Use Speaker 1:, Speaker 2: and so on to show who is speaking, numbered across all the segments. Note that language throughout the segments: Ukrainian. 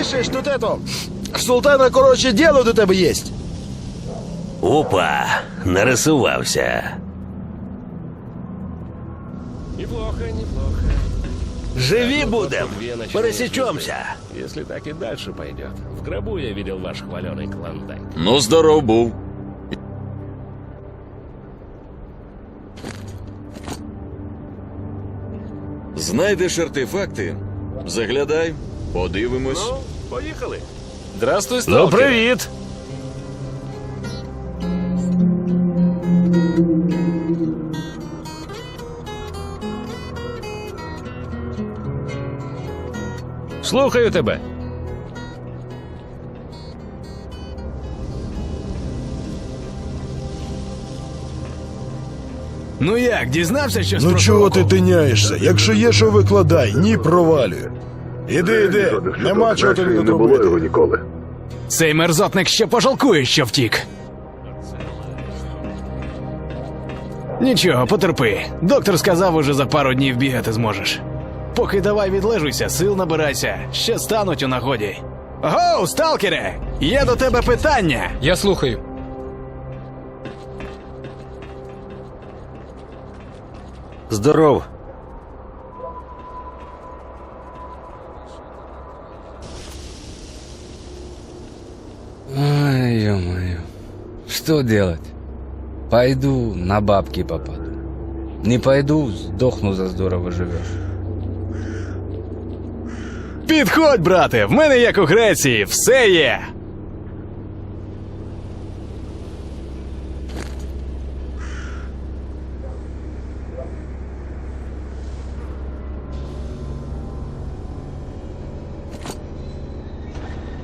Speaker 1: Слышиш, тут это... Султана, короче, діло до тебе єсть.
Speaker 2: Опа, нарисувався.
Speaker 3: Неплохо, неплохо.
Speaker 2: Живі
Speaker 3: Ну,
Speaker 2: будем,
Speaker 3: вот две ночные
Speaker 2: пересечемся.
Speaker 3: звезды. Если так и дальше пойдет. В гробу я видел ваш хваленый клондайк.
Speaker 4: Ну, здоров був. Знайдеш артефакти, заглядай, подивимось.
Speaker 3: Ну, поїхали.
Speaker 5: Здрастуй,
Speaker 3: Ну,
Speaker 5: сталкер.
Speaker 3: привіт. Слухаю тебе.
Speaker 5: Ну як, дізнався щось
Speaker 1: Ну чого ти тиняєшся? Якщо є що викладай, ні провалюй. Іди, іди, нема чого тобі тут робити.
Speaker 5: Цей мерзотник ще пожалкує, що втік. Нічого, потерпи. Доктор сказав, уже за пару днів бігати зможеш. Поки давай відлежуйся, сил набирайся, ще стануть у нагоді. Гоу, сталкере! Є до тебе питання.
Speaker 6: Я слухаю.
Speaker 2: Здоров.
Speaker 6: ё-моё. Что делать? Пойду на бабки попаду. Не пойду, сдохну за здорово живешь.
Speaker 5: Підходь, брате, в мене як у Греції, все є.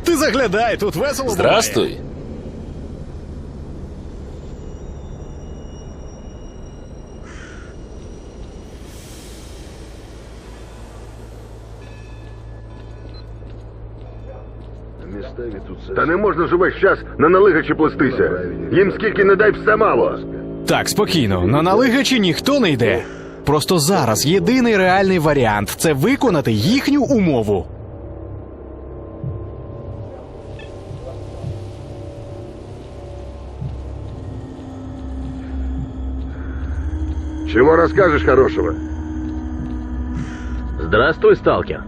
Speaker 5: Ти заглядай, тут весело буває.
Speaker 3: Здравствуй.
Speaker 7: Та не можна ж увесь час на налигачі плестися. Їм скільки не дай все мало.
Speaker 5: Так, спокійно, на налигачі ніхто не йде. Просто зараз єдиний реальний варіант це виконати їхню умову.
Speaker 7: Чего расскажешь хорошего?
Speaker 2: Здравствуй, сталкер.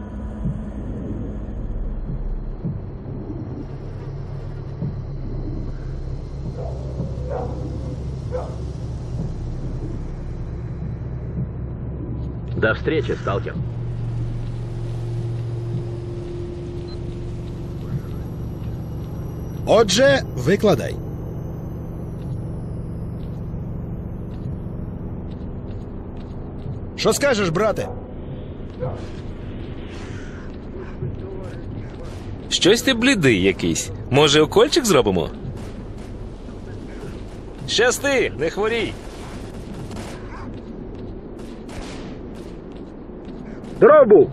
Speaker 2: До встречи, сталкер.
Speaker 1: Отже, викладай. Що скажеш, брате?
Speaker 8: Щось ти блідий якийсь. Може, укольчик зробимо?
Speaker 3: Щасти, не хворій.
Speaker 7: Дробу!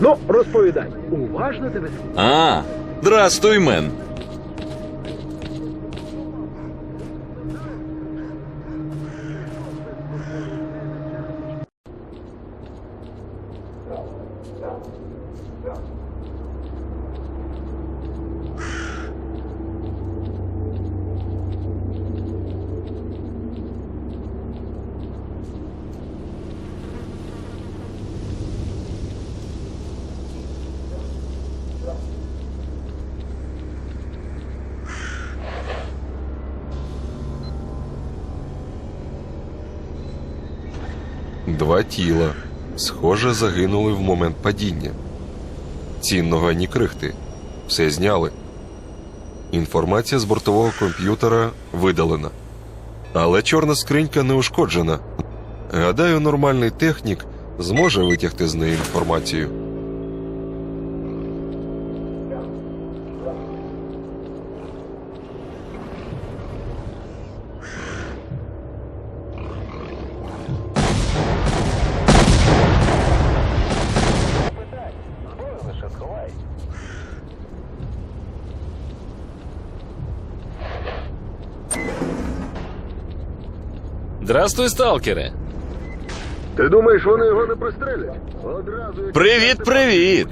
Speaker 7: Ну, розповідай. Уважно тебе
Speaker 4: А, здрастуй, мен.
Speaker 9: Два тіла, схоже, загинули в момент падіння. Цінного ні крихти. Все зняли. Інформація з бортового комп'ютера видалена. Але чорна скринька не ушкоджена. Гадаю, нормальний технік зможе витягти з неї інформацію.
Speaker 8: Здравствуй, сталкери.
Speaker 7: Ти думаєш, вони його не пристрелять? Одразу як...
Speaker 4: Привіт, привіт!